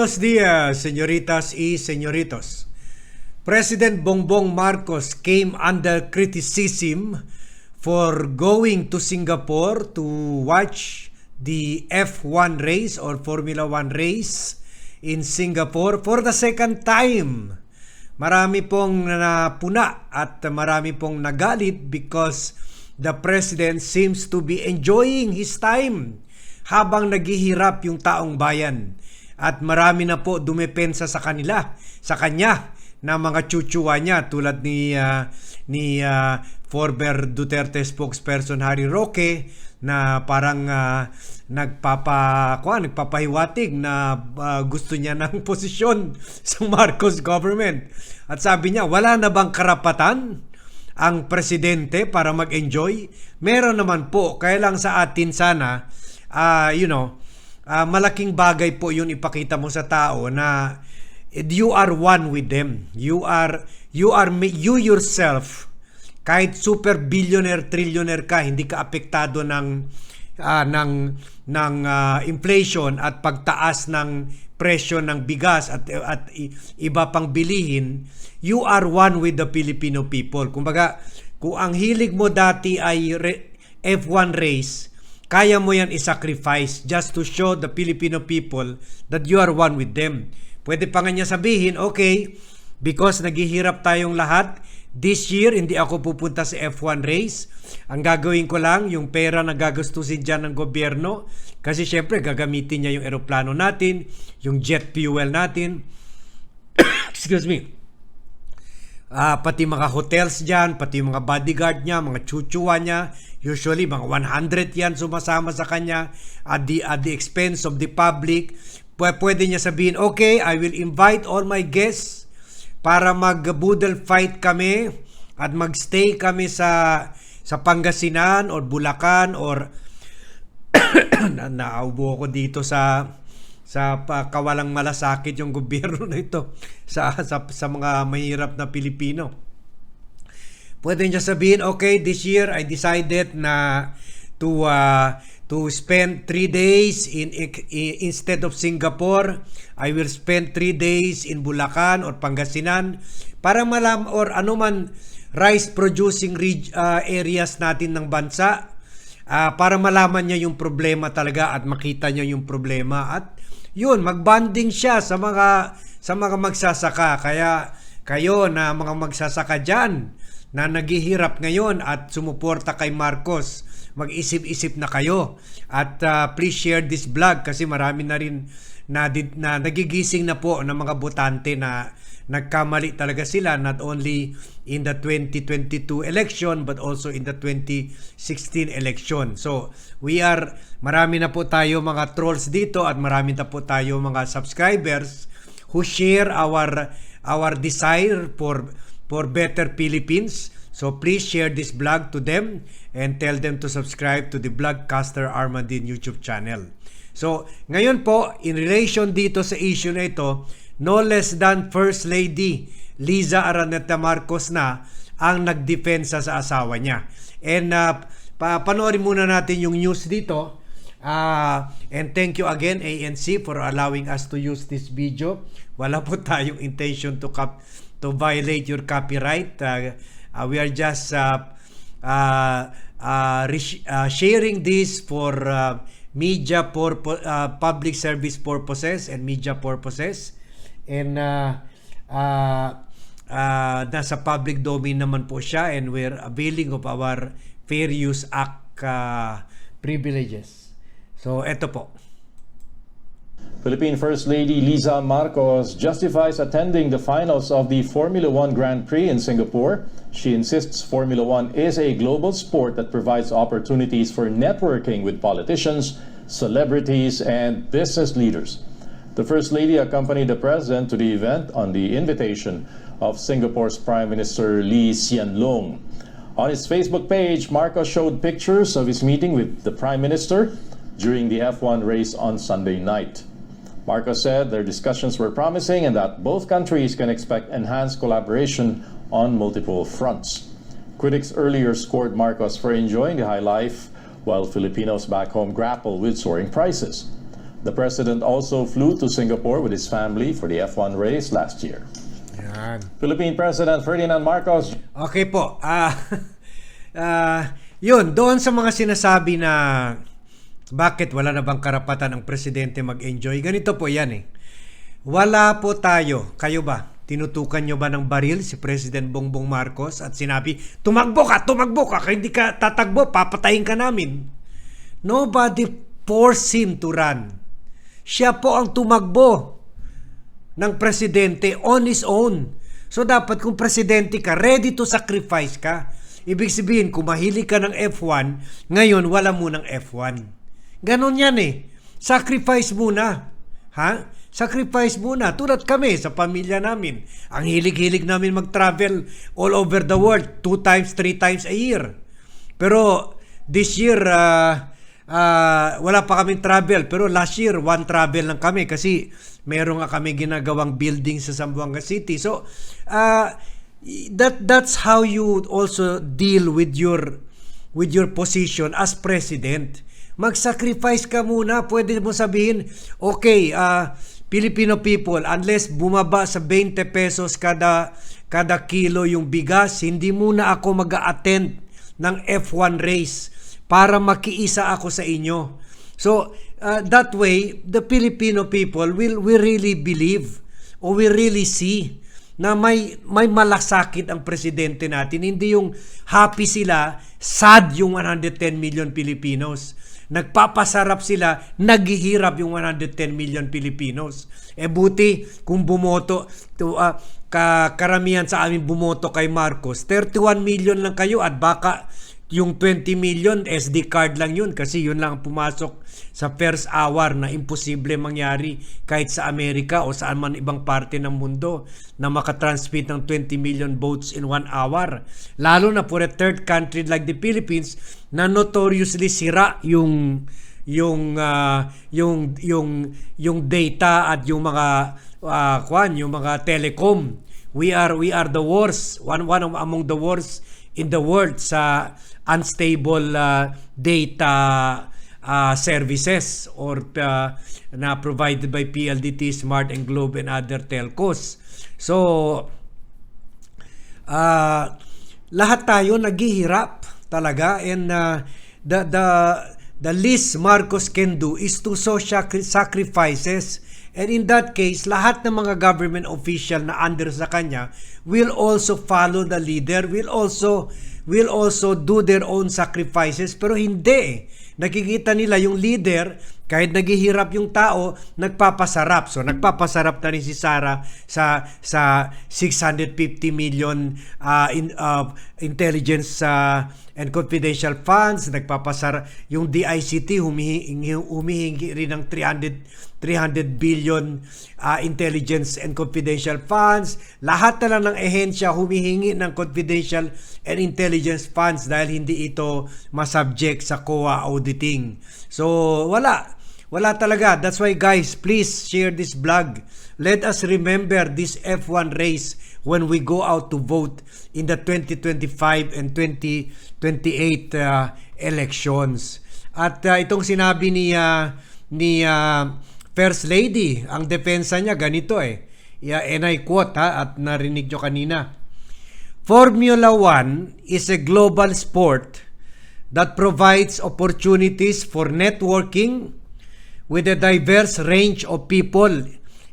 Buenos dias, señoritas y señoritos. President Bongbong Marcos came under criticism for going to Singapore to watch the F1 race or Formula 1 race in Singapore for the second time. Marami pong napuna at marami pong nagalit because the president seems to be enjoying his time habang naghihirap yung taong bayan. At marami na po dumepensa sa kanila, sa kanya na mga chuchuwa niya tulad ni ah, ni ah, former Duterte spokesperson Harry Roque na parang ah, nagpapa kuha, nagpapahiwatig na ah, gusto niya ng posisyon sa Marcos government. At sabi niya, wala na bang karapatan ang presidente para mag-enjoy? Meron naman po, kaya lang sa atin sana, ah, you know, ah, malaking bagay po yun ipakita mo sa tao na you are one with them. You are you are you yourself kahit super billionaire trillionaire ka hindi ka apektado ng ah, ng ng ah, inflation at pagtaas ng presyo ng bigas at at iba pang bilihin you are one with the Filipino people kumbaga kung ang hilig mo dati ay re- F1 race kaya mo yan i-sacrifice just to show the Filipino people that you are one with them. Pwede pa nga niya sabihin, okay, because naghihirap tayong lahat, this year hindi ako pupunta sa F1 race. Ang gagawin ko lang, yung pera na gagastusin dyan ng gobyerno, kasi syempre gagamitin niya yung eroplano natin, yung jet fuel natin. Excuse me. Ah, pati mga hotels dyan, pati mga bodyguard niya, mga chuchuwa niya, usually mga 100 yan sumasama sa kanya at the, at the expense of the public. Pw- Pwede niya sabihin, okay, I will invite all my guests para mag-boodle fight kami at magstay kami sa sa Pangasinan or Bulacan or na naubo ko dito sa sa kawalang malasakit yung gobyerno na ito sa, sa sa mga mahirap na Pilipino. Pwede niya sabihin, okay, this year I decided na to uh, to spend three days in, in instead of Singapore, I will spend three days in Bulacan or Pangasinan para malam or anuman rice producing reg- uh, areas natin ng bansa Ah, para malaman niya yung problema talaga at makita niya yung problema at yun magbanding siya sa mga sa mga magsasaka. Kaya kayo na mga magsasaka diyan na naghihirap ngayon at sumuporta kay Marcos mag-isip-isip na kayo. At ah, please share this vlog kasi marami na rin na, na nagigising na po ng mga botante na nagkamali talaga sila not only in the 2022 election but also in the 2016 election. So, we are marami na po tayo mga trolls dito at marami na po tayo mga subscribers who share our our desire for for better Philippines. So please share this vlog to them and tell them to subscribe to the Vlogcaster Armandin YouTube channel. So, ngayon po, in relation dito sa issue na ito, no less than First Lady Liza Araneta Marcos na ang nagdepensa sa asawa niya. And uh, pa panoorin muna natin yung news dito. Uh, and thank you again ANC for allowing us to use this video. Wala po tayong intention to cap to violate your copyright. Uh, uh, we are just uh, uh, uh, uh, sharing this for uh, media purpo- uh, public service purposes and media purposes and uh, uh, uh, nasa public domain naman po siya and we're availing of our Fair Use Act uh, privileges. So, eto po. Philippine First Lady Liza Marcos justifies attending the finals of the Formula One Grand Prix in Singapore. She insists Formula One is a global sport that provides opportunities for networking with politicians, celebrities, and business leaders. The First Lady accompanied the President to the event on the invitation of Singapore's Prime Minister Lee Hsien Loong. On his Facebook page, Marcos showed pictures of his meeting with the Prime Minister during the F1 race on Sunday night. Marcos said their discussions were promising and that both countries can expect enhanced collaboration on multiple fronts. Critics earlier scored Marcos for enjoying the high life, while Filipinos back home grapple with soaring prices. The president also flew to Singapore with his family for the F1 race last year. Yan. Philippine President Ferdinand Marcos Okay po. Ah, ah, yun, doon sa mga sinasabi na bakit wala na bang karapatan ang presidente mag-enjoy? Ganito po yan eh. Wala po tayo. Kayo ba? Tinutukan nyo ba ng baril si President Bongbong Marcos at sinabi, tumakbo ka, tumakbo ka, hindi ka tatagbo, papatayin ka namin. Nobody forced him to run. Siya po ang tumakbo ng presidente on his own. So dapat kung presidente ka, ready to sacrifice ka. Ibig sabihin, kung mahilig ka ng F1, ngayon wala mo ng F1. Ganon yan eh. Sacrifice muna. Ha? Sacrifice muna. Tulad kami sa pamilya namin. Ang hilig-hilig namin mag-travel all over the world. Two times, three times a year. Pero this year, ah, ah, wala pa kaming travel. Pero last year, one travel lang kami kasi meron nga kami ginagawang building sa Zamboanga City. So, ah, that that's how you also deal with your with your position as president. Mag-sacrifice ka muna. Pwede mo sabihin, okay, ah, Filipino people, unless bumaba sa 20 pesos kada kada kilo yung bigas, hindi muna ako mag-attend ng F1 race para makiisa ako sa inyo. So, uh, that way, the Filipino people will, will really believe or will really see na may may malasakit ang presidente natin. Hindi yung happy sila, sad yung 110 million Filipinos. Nagpapasarap sila, naghihirap yung 110 million Filipinos. E buti kung bumoto, to, ka, karamihan sa amin bumoto kay Marcos, 31 million lang kayo at baka yung 20 million SD card lang yun kasi yun lang ang pumasok sa first hour na imposible mangyari kahit sa Amerika o saan man ibang parte ng mundo na makatransmit ng 20 million votes in one hour. Lalo na for a third country like the Philippines na notoriously sira yung yung ah, yung yung yung data at yung mga uh, kwan, yung mga telecom. We are we are the worst, one one among the worst in the world sa unstable uh, data uh, services or uh, na provided by PLDT, Smart and Globe and other telcos. So uh, lahat tayo naghihirap talaga and uh, the the the least Marcos can do is to sacri- sacrifices and in that case lahat ng mga government official na under sa kanya will also follow the leader will also will also do their own sacrifices pero hindi eh. nakikita nila yung leader kahit naghihirap yung tao, nagpapasarap. So nagpapasarap na rin si Sara sa sa 650 million uh, in, uh, intelligence uh, and confidential funds, nagpapasarap yung DICT humihingi, humihingi rin ng 300 300 billion uh, intelligence and confidential funds. Lahat na lang ng ehensya humihingi ng confidential and intelligence funds dahil hindi ito masubject sa COA auditing. So, wala. Wala talaga. That's why guys, please share this vlog. Let us remember this F1 race when we go out to vote in the 2025 and 2028 uh, elections. At uh, itong sinabi ni uh, ni uh, First Lady, ang depensa niya ganito eh. Yeah, and I quote ha, at narinig nyo kanina. Formula 1 is a global sport that provides opportunities for networking with a diverse range of people,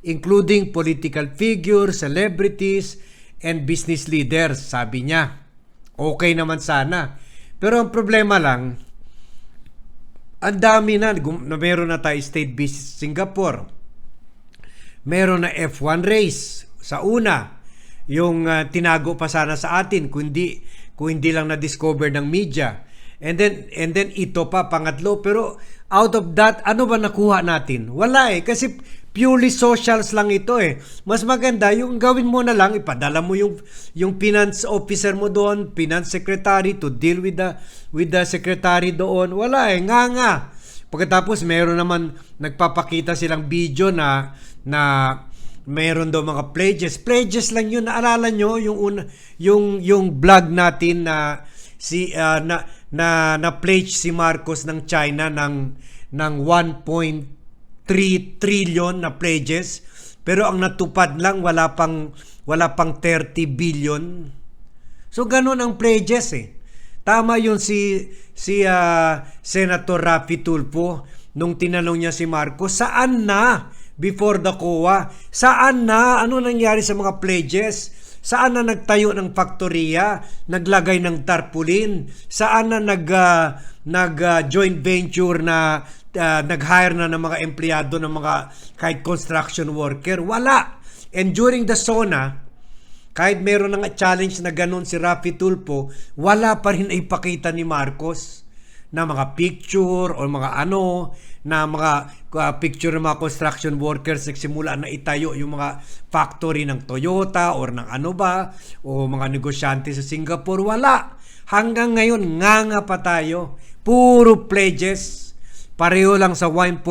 including political figures, celebrities, and business leaders, sabi niya. Okay naman sana. Pero ang problema lang, ang dami na, na meron na tayo state business Singapore. Meron na F1 race sa una. Yung ah, tinago pa sana sa atin kung hindi lang na-discover ng media. And then and then ito pa pangatlo pero out of that ano ba nakuha natin? Wala eh kasi purely socials lang ito eh. Mas maganda yung gawin mo na lang ipadala mo yung yung finance officer mo doon, finance secretary to deal with the with the secretary doon. Wala eh, nga nga. Pagkatapos meron naman nagpapakita silang video na na meron daw mga pledges. Pledges lang yun. Naalala nyo yung una, yung yung vlog natin na si ah, na na na pledge si Marcos ng China ng ng 1. point, 3 trillion na pledges pero ang natupad lang wala pang wala pang 30 billion. So ganun ang pledges eh. Tama yun si si ah, Senator Rafi Tulfo nung tinanong niya si Marcos, saan na before the COA? Saan na? Ano nangyari sa mga pledges? Saan na nagtayo ng faktoriya? Naglagay ng tarpaulin? Saan na nag ah, nag ah, joint venture na ah, nag-hire na ng mga empleyado ng mga kahit construction worker? Wala. And during the SONA, kahit meron ng challenge na ganun si Rafi Tulfo, wala pa rin ipakita ni Marcos na mga picture o mga ano, na mga uh, picture ng mga construction workers nagsimula na itayo yung mga factory ng Toyota or ng ano ba, o mga negosyante sa Singapore. Wala. Hanggang ngayon, nga nga pa tayo. Puro pledges. Pareho lang sa 1.3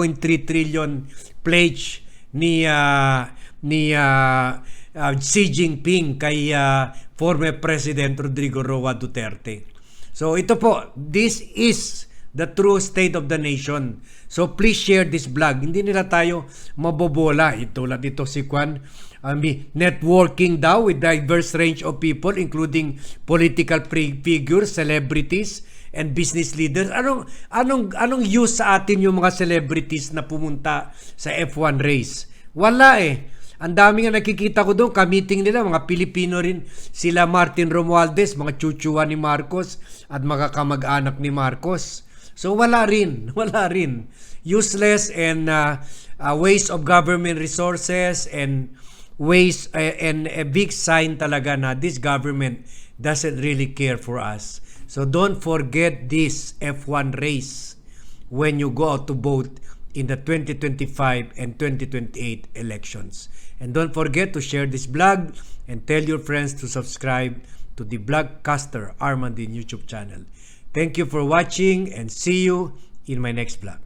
trillion pledge ni ah, ni ah, ah, Xi Jinping kay ah, former President Rodrigo Roa Duterte. So ito po, this is the true state of the nation. So please share this vlog. Hindi nila tayo mabobola. Ito lang dito si Kwan. Mean, networking daw with diverse range of people including political figures, celebrities, and business leaders. Anong anong anong use sa atin yung mga celebrities na pumunta sa F1 race? Wala eh. Ang dami nga nakikita ko doon, kamiting nila, mga Pilipino rin. Sila Martin Romualdez, mga chuchuwa ni Marcos at mga kamag-anak ni Marcos. So wala rin, wala rin. Useless and uh, uh, waste of government resources and waste uh, and a big sign talaga na this government doesn't really care for us. So don't forget this F1 race when you go out to vote in the 2025 and 2028 elections. And don't forget to share this blog and tell your friends to subscribe to the Blogcaster Armandin YouTube channel. Thank you for watching and see you in my next vlog.